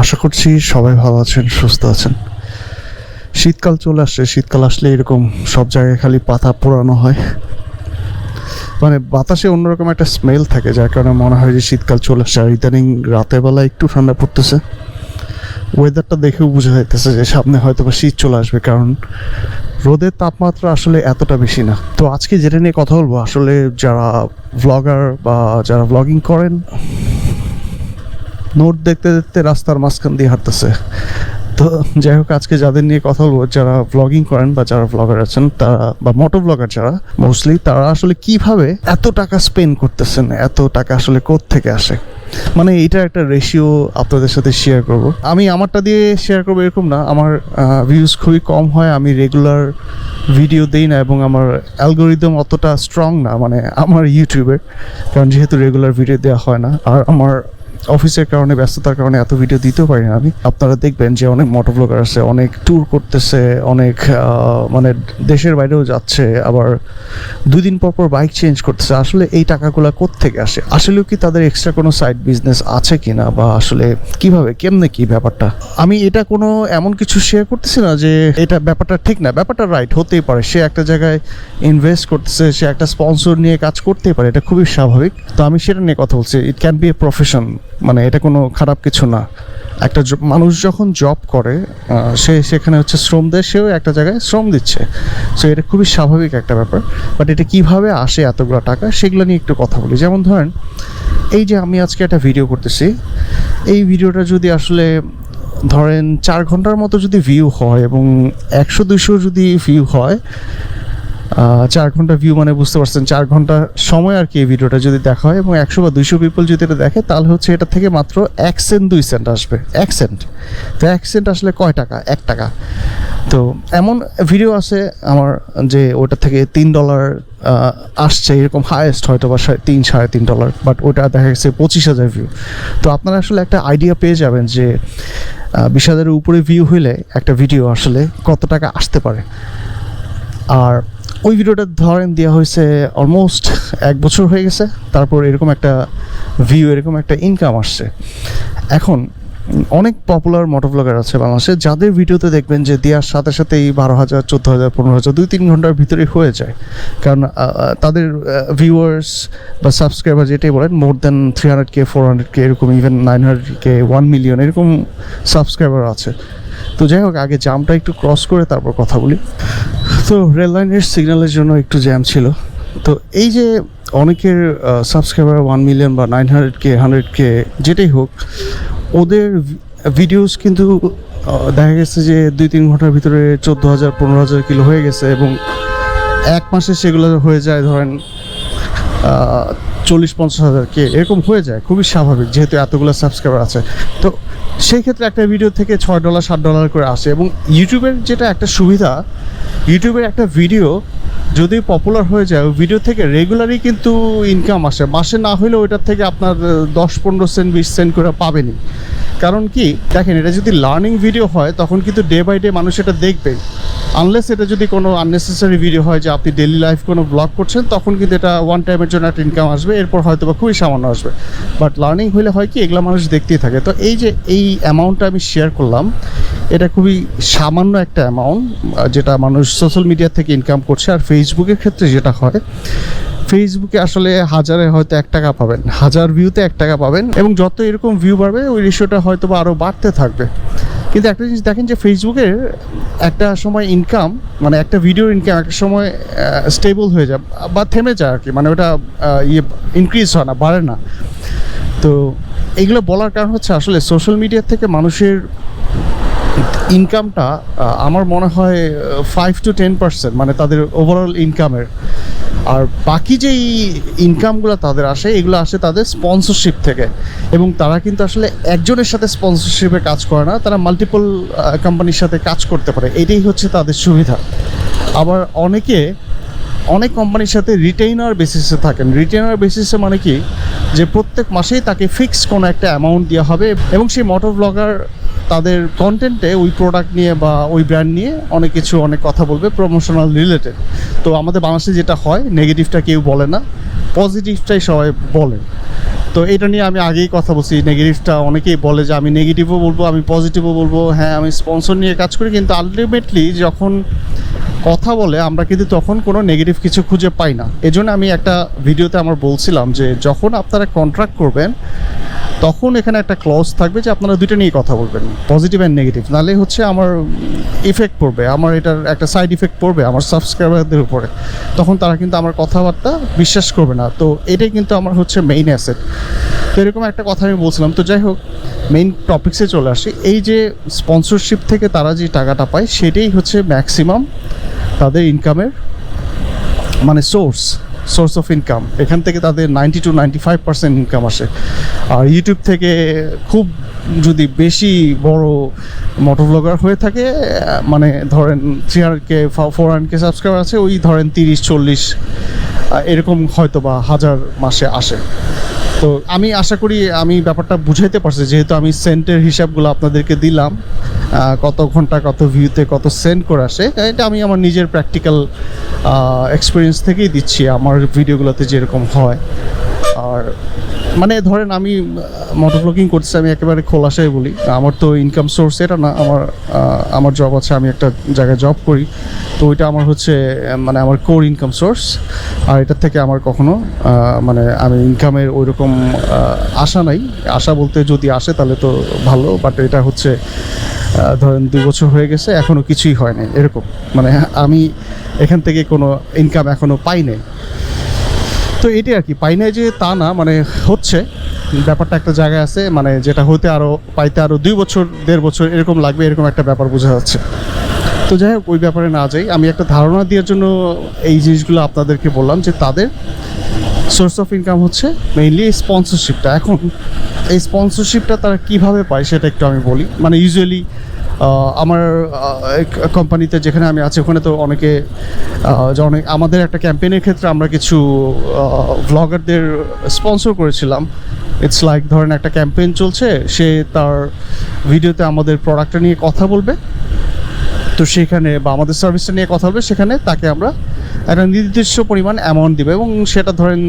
আশা করছি সবাই ভালো আছেন, সুস্থ আছেন। শীতকাল চলে আসছে, শীতকাল আসলে এরকম সব জায়গায় খালি পাতা পোড়ানো হয়। মানে বাতাসে অন্যরকম একটা স্মেল থাকে, যার কারণে মনে হয় যে শীতকাল চলে আসছে। আর ইদানিং রাতের বেলা একটু ঠান্ডা পড়তেছে। ওয়েদারটা দেখেও বোঝা যাইতেছে যে সামনে হয়তো বা শীত চলে আসবে, কারণ রোদের তাপমাত্রা আসলে এতটা বেশি না। তো আজকে যেটা নিয়ে কথা বলব, আসলে যারা ব্লগার বা যারা ব্লগিং করেন নোট দেখতে দেখতে রাস্তার মাঝখান দিয়ে হাঁটতেছে। তো যাই হোক, আজকে যাদের নিয়ে কথা বলব, যারা ব্লগিং করেন বা যারা ব্লগার আছেন, তারা বা মোটো ব্লগার যারা মোস্টলি তারা আসলে কীভাবে এত টাকা স্পেন্ড করতেছেন, এত টাকা আসলে থেকে আসে? মানে এটা একটা রেশিও আপনাদের সাথে শেয়ার করব। আমি আমারটা দিয়ে শেয়ার করব এরকম না, আমার ভিউজ খুবই কম হয়, আমি রেগুলার ভিডিও দেই না এবং আমার অ্যালগোরিদম অতটা স্ট্রং না মানে আমার ইউটিউবে কারণ যেহেতু রেগুলার ভিডিও দেওয়া হয় না, আর আমার অফিসের কারণে, ব্যস্ততার কারণে এত ভিডিও দিতেও পারি না আমি। আপনারা দেখবেন যে অনেক মোটো ব্লগার আছে, অনেক ট্যুর করতেছে, অনেক মানে দেশের বাইরেও যাচ্ছে, আবার দুই দিন পর পর বাইক চেঞ্জ করতেছে। আসলে এই টাকাগুলো থেকে আসে? আসলেও কি তাদের এক্সট্রা কোনো সাইড বিজনেস আছে কি না বা আসলে কীভাবে, কেমনে কি ব্যাপারটা? আমি এটা কোনো এমন কিছু শেয়ার করতেছি না যে এটা ব্যাপারটা ঠিক না। ব্যাপারটা রাইট হতেই পারে। সে একটা জায়গায় ইনভেস্ট করতেছে, সে একটা স্পন্সর নিয়ে কাজ করতেই পারে। এটা খুবই স্বাভাবিক। তো আমি সেটা নিয়ে কথা বলছি। It can be a profession মানে এটা কোনো খারাপ কিছু না। একটা মানুষ যখন জব করে সে সেখানে হচ্ছে শ্রম দেয়, সেও একটা জায়গায় শ্রম দিচ্ছে। সো এটা খুবই স্বাভাবিক একটা ব্যাপার। বাট এটা কীভাবে আসে এতগুলো টাকা, সেগুলো নিয়ে একটু কথা বলি। যেমন ধরেন, এই যে আমি আজকে একটা ভিডিও করতেছি। এই ভিডিওটা যদি আসলে, ধরেন, চার ঘণ্টার মতো যদি ভিউ হয় এবং একশো দুশো যদি ভিউ হয় চার ঘণ্টা ভিউ মানে বুঝতে পারছেন, চার ঘণ্টা সময় আর কি এই ভিডিওটা যদি দেখা হয় এবং একশো বা দুইশো পিপল যদি এটা দেখে, তাহলে হচ্ছে এটা থেকে মাত্র এক সেন্ট দুই সেন্ট আসবে। এক সেন্ট তো এক সেন্ট আসলে কয় টাকা? এক টাকা। তো এমন ভিডিও আছে আমার যে ওটা থেকে তিন ডলার আসছে, এরকম হায়েস্ট হয়তো বা তিন, সাড়ে তিন ডলার বাট ওটা দেখা গেছে পঁচিশ হাজার ভিউ তো আপনারা আসলে একটা আইডিয়া পেয়ে যাবেন যে বিশ হাজারের উপরে ভিউ হইলে একটা ভিডিও আসলে কত টাকা আসতে পারে। আর ওই ভিডিওটা ধরেন দেওয়া হয়েছে অলমোস্ট এক বছর হয়ে গেছে, তারপর এরকম একটা ভিউ এরকম একটা ইনকাম আসছে। এখন অনেক পপুলার মোটো ব্লগার আছে বাংলাদেশে, যাদের ভিডিওতে দেখবেন যে দেওয়ার সাথে সাথেই বারো হাজার, চোদ্দ হাজার, পনেরো হাজার, দুই তিন ঘণ্টার ভিতরে হয়ে যায়। কারণ তাদের ভিউয়ার্স বা সাবস্ক্রাইবার যেটাই বলেন more than three hundred K four hundred K এরকম even nine hundred K one million এরকম সাবস্ক্রাইবার আছে। তো যাই হোক, আগে জামটা একটু ক্রস করে তারপর কথা বলি। তো রেল লাইনের সিগন্যালের জন্য একটু জ্যাম ছিল। তো এই যে অনেকের সাবস্ক্রাইবার ওয়ান মিলিয়ন বা nine hundred K hundred K যেটাই হোক, ওদের ভিডিওস কিন্তু দেখা গেছে যে দুই তিন ঘণ্টার ভিতরে চোদ্দ হাজার, পনেরো হাজার কিলো হয়ে গেছে এবং এক মাসে সেগুলো হয়ে যায় ধরেন চল্লিশ পঞ্চাশ হাজার কে, এরকম হয়ে যায়, খুবই স্বাভাবিক, যেহেতু এতগুলো সাবস্ক্রাইবার আছে। তো সেই ক্ষেত্রে একটা ভিডিও থেকে ছয় ডলার সাত ডলার করে আসে, এবং ইউটিউবের যেটা একটা সুবিধা, ইউটিউবের একটা ভিডিও যদি পপুলার হয়ে যায়, ওই ভিডিও থেকে রেগুলারই কিন্তু ইনকাম আসে। মাসে না হলেও ওইটার থেকে আপনার দশ, পনেরো সেন্ট বিশ সেন্ট করে পাবেনই। কারণ কি, দেখেন, এটা যদি লার্নিং ভিডিও হয়, তখন কিন্তু ডে বাই ডে মানুষ এটা দেখবে আনলেস এটা যদি কোনো আননেসেসারি ভিডিও হয় যে আপনি ডেলি লাইফ কোনো ব্লগ করছেন, তখন কিন্তু এটা ওয়ান টাইমের জন্য একটা ইনকাম আসবে, এরপর হয়তো বা খুবই সামান্য আসবে। বাট লার্নিং হলে হয় কি, এগুলো মানুষ দেখতেই থাকে। তো এই যে এই অ্যামাউন্টটা আমি শেয়ার করলাম, এটা খুবই সামান্য একটা অ্যামাউন্ট যেটা মানুষ সোশ্যাল মিডিয়া থেকে ইনকাম করছে, আর ফেসবুকের ক্ষেত্রে যেটা হয় ফেসবুকে আসলে হাজারে হয়তো এক টাকা পাবেন, হাজার ভিউতে এক টাকা পাবেন এবং যত এরকম ভিউ বাড়বে, ওই রেশিওটা হয়তো বা আরও বাড়তে থাকবে। কিন্তু একটা জিনিস দেখেন যে ফেসবুকের একটা সময় ইনকাম মানে একটা ভিডিওর ইনকাম একটা সময় স্টেবল হয়ে যায় বা থেমে যায় আর কি মানে ওটা ইয়ে ইনক্রিজ হয় না, বাড়ে না। তো এগুলো বলার কারণ হচ্ছে আসলে সোশ্যাল মিডিয়া থেকে মানুষের ইনকামটা আমার মনে হয় ফাইভ টু টেন পার্সেন্ট মানে তাদের ওভারঅল ইনকামের আর বাকি যেই ইনকামগুলো তাদের আসে, এগুলো আসে তাদের স্পন্সরশিপ থেকে। এবং তারা কিন্তু আসলে একজনের সাথে স্পন্সরশিপে কাজ করে না, তারা মাল্টিপল কোম্পানির সাথে কাজ করতে পারে। এটাই হচ্ছে তাদের সুবিধা। আবার অনেকে, অনেক কোম্পানির সাথে রিটেইনার বেসিসে থাকেন। রিটেইনার বেসিসে মানে কি? যে প্রত্যেক মাসেই তাকে ফিক্স কোনো একটা অ্যামাউন্ট দেওয়া হবে এবং সেই মোটর ব্লগার তাদের কন্টেন্টে ওই প্রোডাক্ট নিয়ে বা ওই ব্র্যান্ড নিয়ে অনেক কিছু, অনেক কথা বলবে প্রমোশনাল রিলেটেড তো আমাদের বাংলাদেশে যেটা হয় নেগেটিভটা কেউ বলে না পজিটিভটাই সবাই বলে। তো এটা নিয়ে আমি আগেই কথা বলছি নেগেটিভটা অনেকেই বলে যে আমি নেগেটিভও বলব, আমি পজিটিভও বলব হ্যাঁ আমি স্পন্সর নিয়ে কাজ করি, কিন্তু আলটিমেটলি যখন কথা বলে, আমরা কিন্তু তখন কোনো নেগেটিভ কিছু খুঁজে পাই না। এজন্য আমি একটা ভিডিওতে আমার বলছিলাম যে যখন আপনারা কন্ট্রাক্ট করবেন তখন এখানে একটা ক্লজ থাকবে যে আপনারা দুটো নিয়ে কথা বলবেন পজিটিভ অ্যান্ড নেগেটিভ নাহলে হচ্ছে আমার ইফেক্ট পড়বে, আমার এটার একটা সাইড ইফেক্ট পড়বে আমার সাবস্ক্রাইবারদের উপরে। তখন তারা কিন্তু আমার কথাবার্তা বিশ্বাস করবে না। তো এটাই কিন্তু আমার হচ্ছে মেইন অ্যাসেট তো এরকম একটা কথা আমি বলছিলাম। তো যাই হোক মেইন টপিক্সে চলে আসি। এই যে স্পন্সরশিপ থেকে তারা যে টাকাটা পায়, সেটাই হচ্ছে ম্যাক্সিমাম তাদের ইনকামের মানে সোর্স সোর্স অফ ইনকাম এখান থেকে তাদের ninety to ninety five percent income আসে। আর ইউটিউব থেকে খুব যদি বেশি বড় মোটর ব্লগার হয়ে থাকে মানে ধরেন three hundred K four hundred K subscriber আছে, ওই ধরেন তিরিশ, চল্লিশ, এরকম হয়তো বা হাজার মাসে আসে। তো আমি আশা করি আমি ব্যাপারটা বুঝাইতে পারছি, যেহেতু আমি সেন্টের হিসাবগুলো আপনাদেরকে দিলাম। কত ঘণ্টা, কত ভিউতে কত সেন্ড করে আসে এটা আমি আমার নিজের প্র্যাকটিক্যাল এক্সপিরিয়েন্স থেকেই দিচ্ছি, আমার ভিডিওগুলোতে যেরকম হয়। আর মানে ধরেন আমি মোটর ব্লগিং করতেছি, আমি একেবারে খোলাসাই বলি, আমার তো ইনকাম সোর্স এটা না, আমার আমার জব আছে, আমি একটা জায়গায় জব করি, তো ওইটা আমার হচ্ছে মানে আমার কোর ইনকাম সোর্স আর এটার থেকে আমার কখনো মানে আমি ইনকামের ওই রকম আশা নাই। আশা বলতে যদি আসে তাহলে তো ভালো বাট এটা হচ্ছে ধরেন দুই বছর হয়ে গেছে, এখনও কিছুই হয় নাই। এরকম। মানে আমি এখান থেকে কোনো ইনকাম এখনও পাই নাই। তো এটাই আর কি, পাই নাই যে তা না মানে হচ্ছে। ব্যাপারটা একটা জায়গায় আছে মানে যেটা হতে আরও পাইতে আরও দুই বছর, দেড় বছর এরকম লাগবে, এরকম একটা ব্যাপার বোঝা যাচ্ছে। তো যাই হোক, ওই ব্যাপারে না যাই। আমি একটা ধারণা দেওয়ার জন্য এই জিনিসগুলো আপনাদেরকে বললাম যে তাদের সোর্স অফ ইনকাম হচ্ছে মেইনলি স্পন্সরশিপটা এখন এই স্পন্সরশিপটা তারা কীভাবে পায় সেটা একটু আমি বলি। মানে ইউজুয়ালি আমার কোম্পানিতে যেখানে আমি আছি, ওখানে তো অনেকে অনেক, আমাদের একটা ক্যাম্পেইনের ক্ষেত্রে আমরা কিছু ভ্লগারদের স্পন্সর করেছিলাম। ইটস লাইক ধরেন একটা ক্যাম্পেইন চলছে, সে তার ভিডিওতে আমাদের প্রোডাক্টটা নিয়ে কথা বলবে। তো সেখানে বা আমাদের সার্ভিসটা নিয়ে কথা বলবে, সেখানে তাকে আমরা একটা নির্দিষ্ট পরিমাণ অ্যামাউন্ট দিবে এবং সেটা ধরেন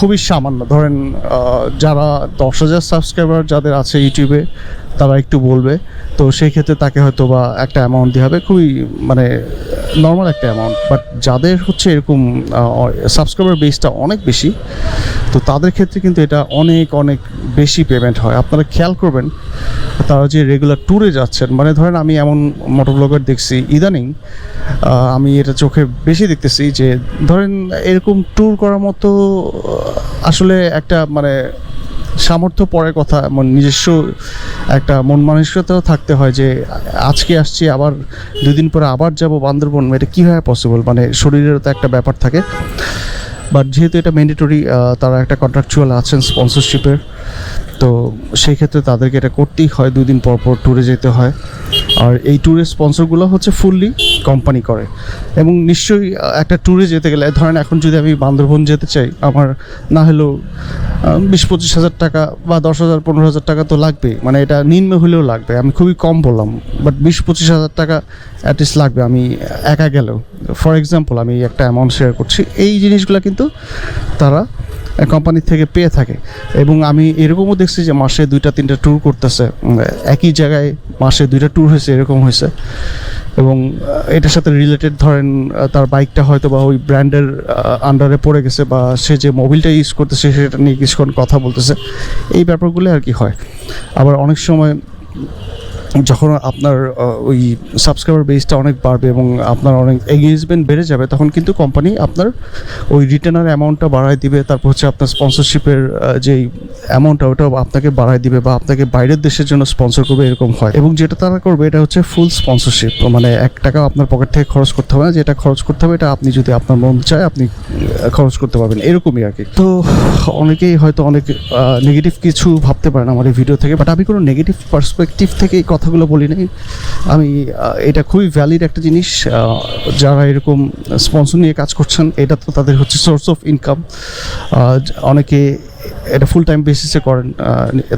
খুবই সামান্য। ধরেন যারা দশ হাজার সাবস্ক্রাইবার যাদের আছে ইউটিউবে তারা একটু বলবে। তো সেই ক্ষেত্রে তাকে হয়তো বা একটা অ্যামাউন্ট দেওয়া হবে। খুবই মানে নর্মাল একটা অ্যামাউন্ট বাট যাদের হচ্ছে এরকম সাবস্ক্রাইবার বেসটা অনেক বেশি, তো তাদের ক্ষেত্রে কিন্তু এটা অনেক অনেক বেশি পেমেন্ট হয়। আপনারা খেয়াল করবেন, তারা যে রেগুলার ট্যুরে যাচ্ছেন মানে ধরেন আমি এমন মোটর ব্লগার দেখছি ইদানিং আমি এটা চোখে বেশি দেখতেছি যে, ধরেন এরকম ট্যুর করার মতো আসলে একটা মানে সামর্থ্য পরের কথা এমন নিজস্ব একটা মন মানসিকতাও থাকতে হয় যে আজকে আসছি, আবার দুদিন পরে আবার যাব বান্দরবন, এটা কীভাবে পসিবল মানে শরীরেরও তো একটা ব্যাপার থাকে। বাট যেহেতু এটা ম্যান্ডেটরি তারা একটা কন্ট্রাকচুয়াল আছেন স্পন্সরশিপের তো সেই ক্ষেত্রে তাদেরকে এটা করতেই হয়, দুদিন পর পর ট্যুরে যেতে হয়। আর এই ট্যুরের স্পন্সরগুলো হচ্ছে ফুললি কোম্পানি করে। এবং নিশ্চয়ই একটা ট্যুরে যেতে গেলে, ধরেন এখন যদি আমি বান্দরবন যেতে চাই, আমার না হলেও বিশ পঁচিশ হাজার টাকা বা দশ হাজার, পনেরো হাজার টাকা তো লাগবে মানে এটা নিম্ন হলেও লাগবে। আমি খুবই কম বললাম বাট বিশ পঁচিশ হাজার টাকা অ্যাটলিস্ট লাগবে আমি একা গেলেও। ফর এক্সাম্পল আমি একটা অ্যামাউন্ট শেয়ার করছি। এই জিনিসগুলো কিন্তু তারা কোম্পানি থেকে পেয়ে থাকে। এবং আমি এরকমও দেখছি যে মাসে দুইটা, তিনটা ট্যুর করতেছে। একই জায়গায় মাসে দুইটা ট্যুর হয়েছে, এরকম হয়েছে। এবং এটার সাথে রিলেটেড ধরেন তার বাইকটা হয়তো বা ওই ব্র্যান্ডের আন্ডারে পড়ে গেছে বা সে যে মোবিলটা ইউজ করতেছে সেটা নিয়ে কিছুক্ষণ কথা বলতেছে। এই ব্যাপারগুলো আর কি হয়। আবার অনেক সময় যখন আপনার ওই সাবস্ক্রাইবার বেসটা অনেক বাড়বে এবং আপনার অনেক এঙ্গেজমেন্ট বেড়ে যাবে, তখন কিন্তু কোম্পানি আপনার ওই রিটার্নার অ্যামাউন্টটা বাড়ায় দিবে। তারপর হচ্ছে আপনার স্পন্সরশিপের যেই অ্যামাউন্টটা ওটাও আপনাকে বাড়ায় দিবে বা আপনাকে বাইরের দেশের জন্য স্পন্সর করবে, এরকম হয়। এবং যেটা তারা করবে, এটা হচ্ছে ফুল স্পন্সরশিপ মানে এক টাকা আপনার পকেট থেকে খরচ করতে হবে না, যেটা খরচ করতে হবে, এটা আপনি যদি আপনার মন চায়, আপনি খরচ করতে পারবেন। এরকমই আর কি। তো অনেকেই হয়তো অনেক নেগেটিভ কিছু ভাবতে পারেন আমার এই ভিডিও থেকে বাট আমি কোনো নেগেটিভ পার্সপেক্টিভ থেকে এই কথাগুলো বলি নাই। আমি এটা খুবই ভ্যালিড একটা জিনিস যারা এরকম স্পন্সর নিয়ে কাজ করছেন, এটা তো তাদের হচ্ছে সোর্স অফ ইনকাম অনেকে এটা ফুল টাইম বেসিসে করেন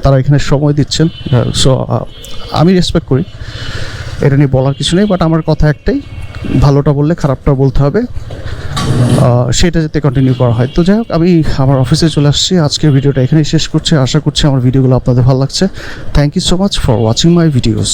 তারা এখানে সময় দিচ্ছেন। সো আমি রেসপেক্ট করি। এটা নিয়ে বলার কিছু নেই বাট আমার কথা একটাই ভালোটা বললে খারাপটা বলতে হবে। সেটা যাতে কন্টিনিউ করা হয়। তো যাই হোক আমি আমার অফিসে চলে আসছি। আজকের ভিডিওটা এখানেই শেষ করছি। আশা করছি আমার ভিডিওগুলো আপনাদের ভালো লাগছে। Thank you so much for watching my videos